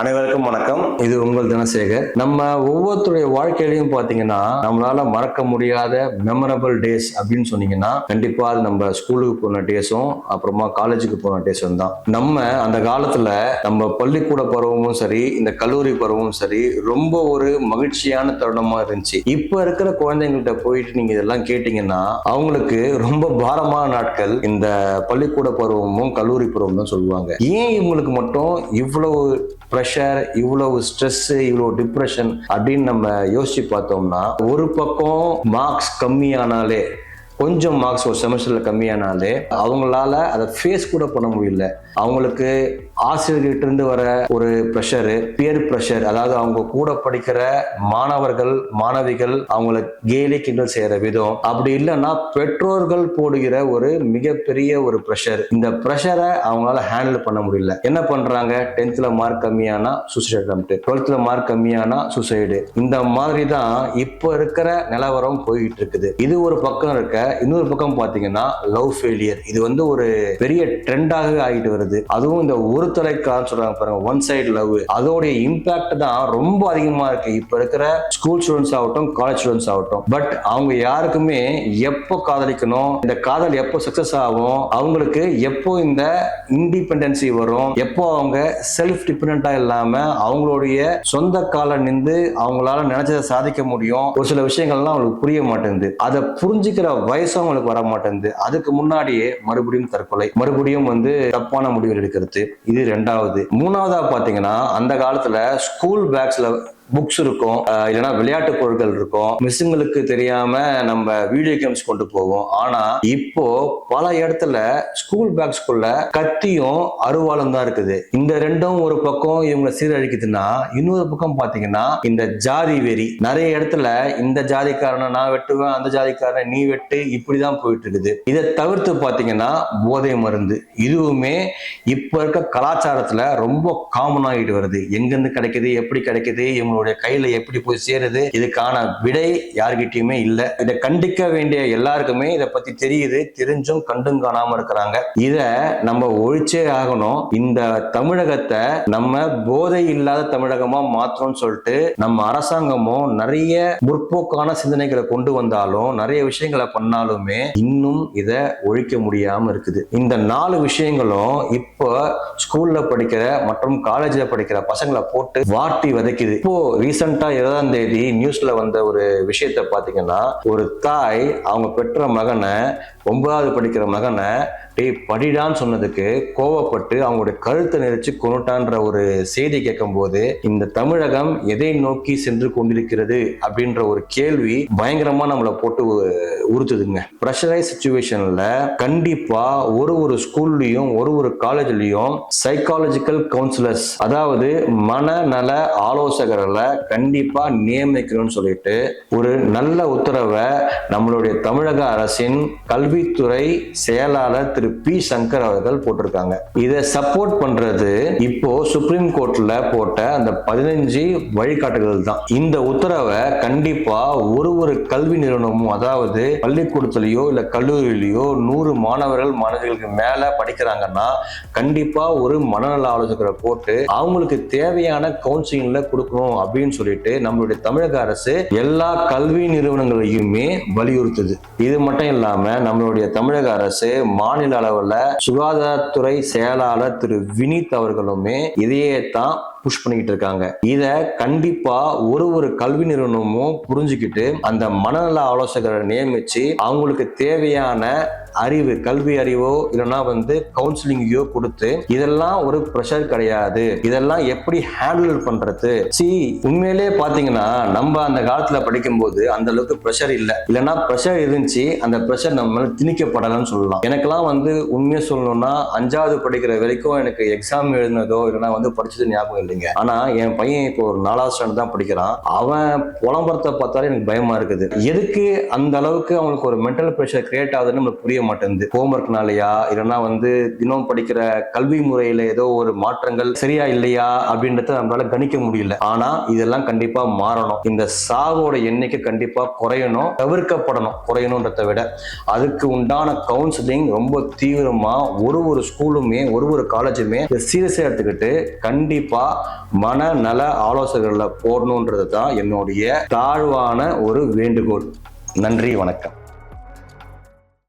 அனைவருக்கும் வணக்கம். இது உங்கள் தினசேகர். நம்ம ஒவ்வொருத்தருடைய வாழ்க்கையிலையும் பாத்தீங்கன்னா நம்மளால மறக்க முடியாத மெமரபிள் டேஸ் அப்படின்னு சொன்னீங்கன்னா கண்டிப்பா அது நம்ம ஸ்கூலுக்கு போன டேஸும் அப்புறமா காலேஜுக்கு போன டேஸும் தான். நம்ம அந்த காலத்துல நம்ம பள்ளிக்கூட பருவமும் சரி இந்த கல்லூரி பருவமும் சரி ரொம்ப ஒரு மகிழ்ச்சியான தருணமா இருந்துச்சு. இப்ப இருக்கிற குழந்தைங்கள்ட்ட போயிட்டு நீங்க இதெல்லாம் கேட்டீங்கன்னா அவங்களுக்கு ரொம்ப பாரமான நாட்கள் இந்த பள்ளிக்கூட பருவமும் கல்லூரி பருவமும் சொல்லுவாங்க. ஏன் இவங்களுக்கு மட்டும் இவ்வளவு ப்ரெஷர் இவ்வளவு ஸ்ட்ரெஸ் இவ்வளவு டிப்ரெஷன் அப்படின்னு நம்ம யோசிச்சு பார்த்தோம்னா ஒரு பக்கம் மார்க்ஸ் கம்மியானாலே கொஞ்சம் மார்க்ஸ் ஒரு செமஸ்டர்ல கம்மியானாலே அவங்களால அதை ஃபேஸ் கூட பண்ண முடியல. அவங்களுக்கு ஆசிரியர்கிட்ட இருந்து வர ஒரு ப்ரெஷரு பியர் ப்ரெஷர் அதாவது அவங்க கூட படிக்கிற மாணவர்கள் மாணவிகள் அவங்கள கேலி கிண்டல் செய்யற விதம். அப்படி இல்லைன்னா பெற்றோர்கள் போடுகிற ஒரு மிகப்பெரிய ஒரு ப்ரெஷர் இந்த ப்ரெஷரை அவங்களால ஹேண்டில் பண்ண முடியல. என்ன பண்றாங்க? டென்த்ல மார்க் கம்மியானா சூசைட் அட்டம் டுவெல்த்ல மார்க் கம்மியானா சூசைடு இந்த மாதிரி தான் இப்போ இருக்கிற நிலவரம் போயிட்டு இருக்குது. இது ஒரு பக்கம் இருக்க இன்னொரு பக்கம் பார்த்தீங்கன்னா லவ் ஃபெயிலியர் இது வந்து ஒரு பெரிய ட்ரெண்டாகவே ஆகிட்டு வருது. அதுவும் இந்த ஒரு தலைக்கான்னு சொல்றாங்க பாருங்க ஒன் சைடு லவ் அதோடைய இம்பாக்ட் தான் ரொம்ப அதிகமா இருக்கு. இப்ப இருக்கிற ஸ்கூல் ஸ்டூடெண்ட்ஸ் ஆகட்டும் காலேஜ் ஸ்டூடெண்ட்ஸ் ஆகட்டும். பட் அவங்க யாருக்குமே எப்போ காதலிக்கணும் இந்த காதல் எப்போ சக்சஸ் ஆகும் அவங்களுக்கு எப்போ இந்த இண்டிபெண்டன்சி வரும் எப்போ அவங்க செல்ஃப் டிபெண்டா இல்லாம அவங்களுடைய சொந்த கால நின்று அவங்களால நினைச்சதை சாதிக்க முடியும். ஒரு சில விஷயங்கள்லாம் அவங்களுக்கு புரிய மாட்டேங்குது. அதை புரிஞ்சுக்கிற வயசும் அவங்களுக்கு வர மாட்டேங்குது. அதுக்கு முன்னாடியே மறுபடியும் தற்கொலை. மறுபடியும் வந்து தப்பான முடிவுகள் எடுக்கிறது. இது ரெண்டாவது. மூணாவதா பாத்தீங்கன்னா அந்த காலத்துல ஸ்கூல் பேக்ஸ்ல புக்ஸ் இருக்கும். இல்லைன்னா விளையாட்டு பொருட்கள் இருக்கும். மிஸ்ஸுங்களுக்கு தெரியாம நம்ம வீடியோ கேம்ஸ் கொண்டு போவோம். ஆனா இப்போ பல இடத்துல ஸ்கூல் பேக்ஸ்குள்ள கத்தியும் அருவாளும் தான் இருக்குது. இந்த ரெண்டும் ஒரு பக்கம் இவங்க சீரழிக்குதுன்னா இன்னொரு பக்கம் பாத்தீங்கன்னா இந்த ஜாதி வெறி. நிறைய இடத்துல இந்த ஜாதிக்காரனை நான் வெட்டுவேன் அந்த ஜாதிக்காரனை நீ வெட்டு இப்படிதான் போயிட்டு இருக்குது இதை தவிர்த்து பாத்தீங்கன்னா போதை மருந்து. இதுவுமே இப்ப இருக்க கலாச்சாரத்துல ரொம்ப காமன் ஆகிட்டு வருது. எங்கிருந்து கிடைக்குது எப்படி கிடைக்குது இவங்களுடைய கையில எப்படி போய் சேருது இதுக்கான விடை யார்கிட்டயுமே இல்ல. இதை கண்டிக்க வேண்டிய எல்லாருக்குமே இதை பத்தி தெரியுது தெரிஞ்சும் கண்டும் காணாம இருக்கிறாங்க. இத நம்ம ஒழிச்சே ஆகணும். இந்த தமிழகத்தை நம்ம போதை இல்லாத தமிழகமா மாற்றோம்னு சொல்லிட்டு நம்ம அரசாங்கமும் நிறைய முற்போக்கான சிந்தனைகளை கொண்டு வந்தாலும் நிறைய விஷயங்களை பண்ணாலுமே இன்னும் இதை ஒழிக்க முடியாம இருக்குது. இந்த நாலு விஷயங்களும் இப்போ ஸ்கூல்ல படிக்கிற மற்றும் காலேஜ்ல படிக்கிற பசங்களை போட்டு வாட்டி விதைக்குது. இப்போ ரீசெண்டா இருபதாம் தேதி நியூஸ்ல வந்த ஒரு விஷயத்த பாத்தீங்கன்னா ஒரு தாய் அவங்க பெற்ற மகனை ஒன்பதாவது படிக்கிற மகனை டேய் படிடான்னு சொன்னதுக்கு கோவப்பட்டு அவங்களுடைய கழுத்தை நெரிச்சு கொண்டுட்டான்ற ஒரு செய்தி கேட்கும்போது இந்த தமிழகம் எதை நோக்கி சென்று கொண்டிருக்கிறது? அப்படின்ற ஒரு கேள்வி பயங்கரமா நம்மளை போட்டு உறுத்துதுங்க. ப்ரெஷரைஸ் சுச்சுவேஷன்ல கண்டிப்பா ஒரு ஒரு ஸ்கூல்லையும் ஒரு ஒரு காலேஜ்லயும் சைக்காலஜிக்கல் கவுன்சிலர்ஸ் அதாவது மனநல ஆலோசகர்களை கண்டிப்பா நியமிக்கணும்னு சொல்லிட்டு ஒரு நல்ல உத்தரவை நம்மளுடைய தமிழக அரசின் கல்வித்துறை செயலாளர் திரு பி சங்கர் அவர்கள் போட்டிருக்காங்க. இதை சப்போர்ட் பண்றது இப்போ சுப்ரீம் கோர்ட்ல போட்ட அந்த பதினஞ்சு வழிகாட்டுதல் தான். இந்த உத்தரவை கண்டிப்பா ஒரு ஒரு கல்வி நிறுவனமும் அதாவது பள்ளிக்கூடத்திலேயோ இல்ல கல்லூரியிலேயோ நூறு மாணவர்கள் மாணவிகளுக்கு மேல படிக்கிறாங்கன்னா கண்டிப்பா ஒரு மனநல ஆலோசகரை போட்டு அவங்களுக்கு தேவையான கவுன்சிலிங்ல கொடுக்கணும் அப்படின்னு சொல்லிட்டு நம்மளுடைய தமிழக அரசு எல்லா கல்வி நிறுவனங்களையுமே வலியுறுத்துது. இது மட்டும் இல்லாம நம்மளுடைய தமிழக அரசு மாநில அளவுல சுகாதாரத்துறை செயலாளர் திரு வினித் அவர்களுமே இதையே தான் புஷ் பண்ணிக்கிட்டு இருக்காங்க. இத கண்டிப்பா ஒரு ஒரு கல்வி நிறுவனமும் புரிஞ்சுக்கிட்டு அந்த மனநல ஆலோசகரை நியமிச்சு அவங்களுக்கு தேவையான அறிவு கல்வி அறிவோ இல்லைன்னா வந்து கவுன்சிலிங்கையோ கொடுத்து இதெல்லாம் ஒரு ப்ரெஷர் கிடையாது. இதெல்லாம் எப்படி ஹேண்டில் பண்றது? சி உண்மையிலே பாத்தீங்கன்னா நம்ம அந்த காலத்துல படிக்கும்போது அந்த அளவுக்கு ப்ரெஷர் இல்லை. இல்லைன்னா ப்ரெஷர் இருந்துச்சு அந்த ப்ரெஷர் நம்ம திணிக்கப்படலன்னு சொல்லலாம். எனக்கெல்லாம் வந்து உண்மையை சொல்லணும்னா அஞ்சாவது படிக்கிற வரைக்கும் எனக்கு எக்ஸாம் எழுதினதோ இல்லைன்னா வந்து படிச்சது ஞாபகம் இல்லைங்க. ஆனா என் பையன் இப்போ ஒரு நாலாவது ஸ்டாண்டர்ட் தான் படிக்கிறான். அவன் புலம்பரத்தை பார்த்தாலே எனக்கு பயமா இருக்குது. எதுக்கு அந்த அளவுக்கு அவனுக்கு ஒரு மென்டல் ப்ரெஷர் கிரியேட் ஆகுதுன்னு நம்மளுக்கு புரிய மாட்டேங்குது. ஹோம்ஒர்க்னாலயா இல்லைன்னா வந்து தினம் படிக்கிற கல்வி முறையில ஏதோ ஒரு மாற்றங்கள் சரியா இல்லையா அப்படின்றத நம்மளால கணிக்க முடியல. ஆனா இதெல்லாம் கண்டிப்பா மாறணும். இந்த சாவோட எண்ணிக்கை கண்டிப்பா குறையணும் தவிர்க்கப்படணும். குறையணுன்றதை விட அதுக்கு உண்டான கவுன்சிலிங் ரொம்ப தீவிரமா ஒரு ஒரு ஸ்கூலுமே ஒரு ஒரு காலேஜுமே சீரியஸாக எடுத்துக்கிட்டு கண்டிப்பா மனநல ஆலோசகர்களை போடணுன்றது தான் என்னுடைய தாழ்வான ஒரு வேண்டுகோள். நன்றி வணக்கம்.